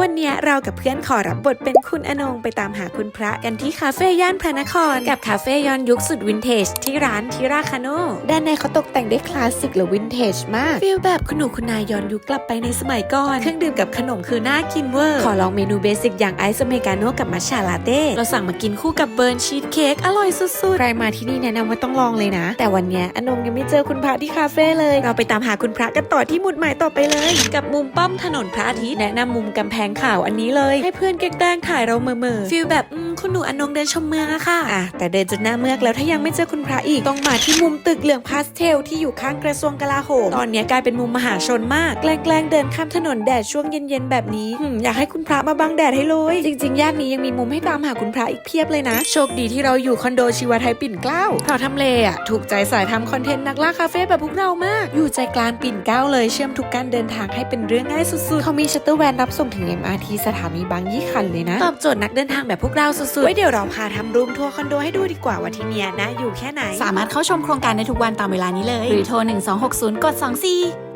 วันนี้เรากับเพื่อนขอรับบทเป็นคุณอนงไปตามหาคุณพระกันที่คาเฟ่ย่านพระนคร กับคาเฟ่ย้อนยุคสุดวินเทจที่ร้านทิราคาโนด้านในเขาตกแต่งได้คลาสสิกและวินเทจมากฟีลแบบคุณหนูคุณนายย้อนยุคกลับไปในสมัยก่อนเครื่องดื่มกับขนมคือน่ากินเวอร์ขอลองเมนูเบสิกอย่างไอซ์อเมริกาโน่กับมัชชาลาเต้เราสั่งมากินคู่กับเบิร์นชีสเค้กอร่อยสุดๆใครมาที่นี่แนะนำว่าต้องลองเลยนะ แต่วันนี้อนงยังไม่เจอคุณพระที่คาเฟ่เลย เราไปตามหาคุณพระกันต่อที่หมุดหมายต่อไปเลย กับมุมป้อมถนนพระอาทิตย์แนะนำมุมกำแพงข่าวอันนี้เลย ให้เพื่อนแกล้งถ่ายเราเมื่อๆฟีลแบบอื คุณหนูอนงเดินชมเมืองอะค่ะอะแต่เดินจนหน้าเมือกแล้วถ้ายังไม่เจอคุณพระอีกต้องมาที่มุมตึกเหลืองพาสเทลที่อยู่ข้างกระทรวงกลาโหมตอนเนี้ยกลายเป็นมุมมหาชนมากแกล้งๆเดินข้ามถนนแดดช่วงเย็นๆแบบนี้หึ่มอยากให้คุณพระมาบังแดดให้เลยจริงๆย่านนี้ยังมีมุมให้ตามหาคุณพระอีกเพียบเลยนะ โชคดีที่เราอยู่คอนโดชีวาไทยปิ่นเกล้าเพราะทำเลอะถูกใจสายทำคอนเทนต์นักล่าคาเฟ่แบบพวกเรามาก อยู่ใจกลางปิ่นเกล้าเลยเชื่อมทุกการเดินทางให้เป็นเรื่องง่ายสุดๆเขามีชัตเตอร์แวนรับส่งถึง MRT สถานีบางยี่ขันเลยนะ ตอบโจทย์นักเดินทางแบบพวกเราสุดๆไว้เดี๋ยวเราพาทำรูมทัวร์คอนโดให้ดูดีกว่าว่าที่เนี้ยนะอยู่แค่ไหน สามารถเข้าชมโครงการได้ทุกวันตามเวลานี้เลย หรือโทร 1260 กด 24